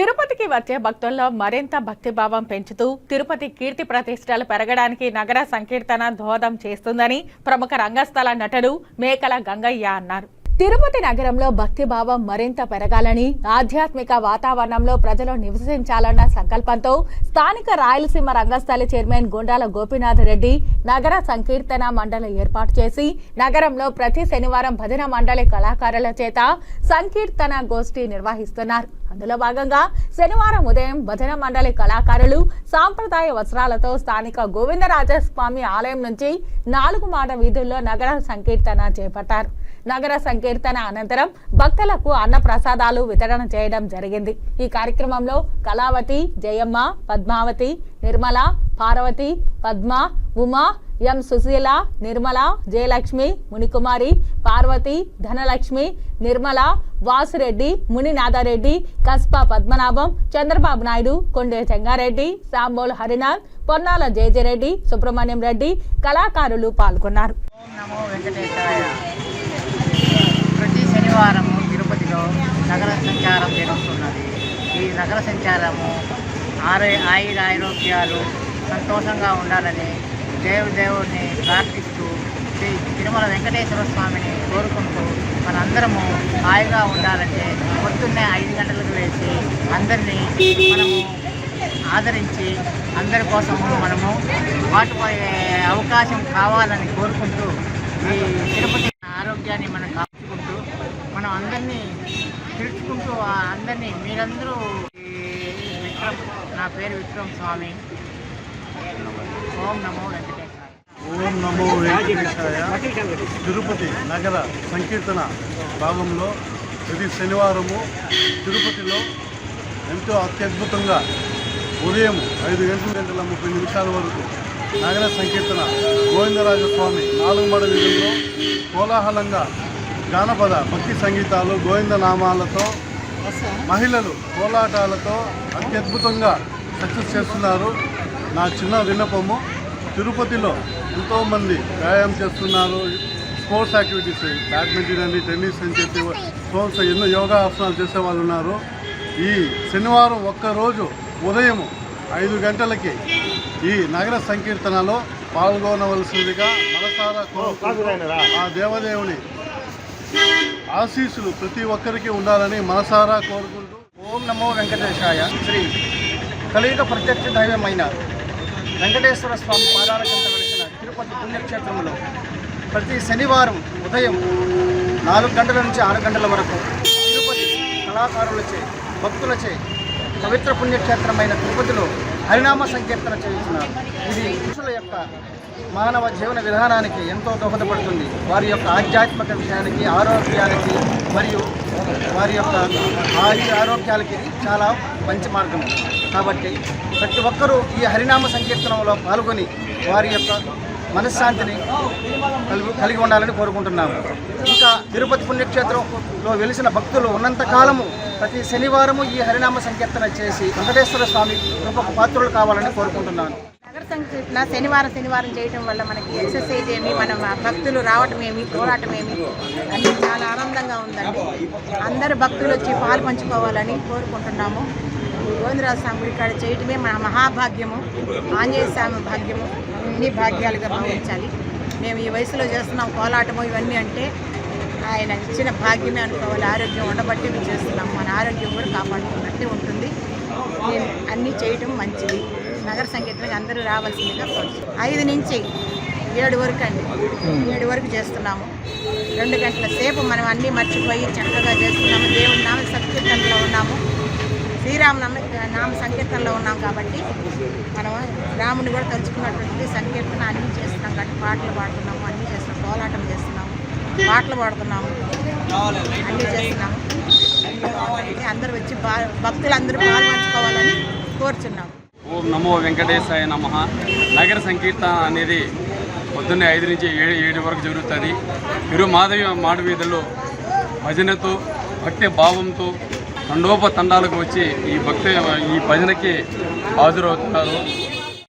తిరుపతికి వచ్చే భక్తుల్లో మరింత భక్తిభావం పెంచుతూ తిరుపతి కీర్తి ప్రతిష్టలు పెరగడానికి నగర సంకీర్తన దోహదం చేస్తుందని ప్రముఖ రంగస్థల నటుడు మేకల గంగయ్య అన్నారు. తిరుపతి నగరంలో భక్తిభావం మరింత పెరగాలని ఆధ్యాత్మిక వాతావరణంలో ప్రజలు నివసించాలన్న సంకల్పంతో స్థానిక రాయలసీమ రంగస్థలి చైర్మన్ గుండాల గోపీనాథ్ రెడ్డి నగర సంకీర్తన మండలి ఏర్పాటు చేసి నగరంలో ప్రతి శనివారం భజన మండలి కళాకారుల చేత సంకీర్తన గోష్ఠి నిర్వహిస్తున్నారు. అందులో భాగంగా శనివారం ఉదయం భజన మండలి కళాకారులు సాంప్రదాయ వస్త్రాలతో స్థానిక గోవిందరాజస్వామి ఆలయం నుంచి నాలుగు మాట వీధుల్లో నగర సంకీర్తన చేపట్టారు. నగర సంకీర్తన కీర్తన అనంతరం భక్తులకు అన్న ప్రసాదాలు వితరణ చేయడం జరిగింది. ఈ కార్యక్రమంలో కళావతి జయమ్మ పద్మావతి నిర్మల పార్వతి పద్మ ఉమా ఎం సుశీల నిర్మల జయలక్ష్మి మునికుమారి పార్వతి ధనలక్ష్మి నిర్మల వాసురెడ్డి మునినాథారెడ్డి కస్ప పద్మనాభం చంద్రబాబు నాయుడు కొండే చెంగారెడ్డి సాంబోలు హరినాథ్ పొన్నాల జయజయరెడ్డి సుబ్రహ్మణ్యం రెడ్డి కళాకారులు పాల్గొన్నారు. శుక్రవారము తిరుపతిలో నగర సంచారం జరుగుతున్నది. ఈ నగర సంచారము ఆరో ఆయుర ఆరోగ్యాలు సంతోషంగా ఉండాలని దేవదేవుడిని ప్రార్థిస్తూ శ్రీ తిరుమల వెంకటేశ్వర స్వామిని కోరుకుంటూ మనందరము హాయిగా ఉండాలంటే పొద్దున్నే ఐదు గంటలకు లేచి అందరినీ మనము ఆదరించి అందరి కోసము మనము వాటిపోయే అవకాశం కావాలని కోరుకుంటూ ఈ తిరుపతి ఆరోగ్యాన్ని మనం కాపాడుకుంటూ మనం అందరినీ తెలుసుకుంటూ ఆ అందరినీ మీరందరూ విక్రమ్ నా పేరు విక్రమ్ స్వామి. ఓం నమో వెంకటేశ్వర ఓం నమో వెంకటేశాయ. తిరుపతి నగర సంకీర్తన భాగంలో ప్రతి శనివారము తిరుపతిలో ఎంతో అత్యద్భుతంగా ఉదయం ఐదు గంటల గంటల ముప్పై నిమిషాల వరకు నగర సంకీర్తన గోవిందరాజస్వామి నాలుగు మడ కోలాహలంగా జానపద భక్తి సంగీతాలు గోవింద నామాలతో మహిళలు కోలాటాలతో అత్యద్భుతంగా సక్సెస్ చేస్తున్నారు. నా చిన్న విన్నపము తిరుపతిలో ఎంతోమంది వ్యాయామం చేస్తున్నారు. స్పోర్ట్స్ యాక్టివిటీస్ బ్యాడ్మింటన్ అని టెన్నిస్ అని చెప్పి స్పోర్ట్స్ ఎన్నో యోగా ఆసనాలు చేసే వాళ్ళు ఉన్నారు. ఈ శనివారం ఒక్కరోజు ఉదయం ఐదు గంటలకి ఈ నగర సంకీర్తనలో పాల్గొనవలసిందిగా మనసారా ఆ దేవదేవుని ఆశీస్సులు ప్రతి ఒక్కరికి ఉండాలని మనసారా కోరుకుంటూ ఓం నమో వెంకటేశాయ శ్రీ కలియుగ ప్రత్యక్ష దైవమైన వెంకటేశ్వర స్వామి పాదాల కింద వెలిసిన తిరుపతి పుణ్యక్షేత్రంలో ప్రతి శనివారం ఉదయం నాలుగు గంటల నుంచి ఆరు గంటల వరకు తిరుపతి కళాకారులచే భక్తులచే పవిత్ర పుణ్యక్షేత్రమైన తిరుపతిలో హరినామ సంకీర్తన చేస్తున్నారు ఇది పురుషుల యొక్క మానవ జీవన విధానానికి ఎంతో దోహదపడుతుంది. వారి యొక్క ఆధ్యాత్మిక విషయానికి ఆరోగ్యానికి మరియు వారి యొక్క ఆయుర ఆరోగ్యాలకి చాలా మంచి మార్గం. కాబట్టి ప్రతి ఒక్కరూ ఈ హరినామ సంకీర్తనంలో పాల్గొని వారి యొక్క మనశ్శాంతిని కలిగి కలిగి ఉండాలని కోరుకుంటున్నాము. ఇంకా తిరుపతి పుణ్యక్షేత్రంలో వెలిసిన భక్తులు ఉన్నంత కాలము ప్రతి శనివారము ఈ హరినామ సంకీర్తన చేసి వెంకటేశ్వర స్వామి కృపకు పాత్రులు కావాలని కోరుకుంటున్నాను. నగర సంకీర్తన శనివారం శనివారం చేయటం వల్ల మనకి ఎక్సర్సైజ్ ఏమి మన భక్తులు రావటం ఏమి పోరాటం ఏమి అన్నీ చాలా ఆనందంగా ఉందండి. అందరు భక్తులు వచ్చి పాలు పంచుకోవాలని కోరుకుంటున్నాము. గోవిందరాజు స్వామి గుడి కాడ చేయటమే మన మహాభాగ్యము. ఆంజనేయ స్వామి భాగ్యము. అన్ని భాగ్యాలుగా భావించాలి. మేము ఈ వయసులో చేస్తున్నాం కోలాటము ఇవన్నీ అంటే ఆయన ఇచ్చిన భాగ్యమే అనుకోవాలి. ఆరోగ్యం ఉండబట్టి మేము చేస్తున్నాం. మన ఆరోగ్యం కూడా కాపాడుకున్నట్టే ఉంటుంది. నేను అన్నీ చేయటం మంచిది. నగర సంగీతానికి అందరూ రావాల్సిందిగా ఐదు నుంచి ఏడు వరకు అండి. ఏడు వరకు చేస్తున్నాము. రెండు గంటల సేపు మనం అన్నీ మర్చిపోయి చక్కగా చేస్తున్నాము. దేవుడి శ్రీరామ నామ సంకీర్తనలో ఉన్నాం కాబట్టి మనం రాముని కూడా తలుచుకున్నటువంటి సంకీర్తన అన్నీ చేస్తున్నాం కాబట్టి పాటలు పాడుతున్నాము అన్నీ చేస్తున్నాం కోలాటం చేస్తున్నాము పాటలు పాడుతున్నాము అన్నీ చేస్తున్నాము. అందరూ వచ్చి భక్తులు అందరూ పాల్పంచుకోవాలని కోరుచున్నాము. ఓం నమో వెంకటేశాయ నమ. నగర సంకీర్తన అనేది పొద్దున్నే ఐదు నుంచి ఏడు ఏడు వరకు జరుగుతుంది. ఇరు మాధవి మాడవీధుల్లో భజనతో భక్తి భావంతో తండోప తండాలకు వచ్చి ఈ భక్తి ఈ భజనకి హాజరవుతున్నారు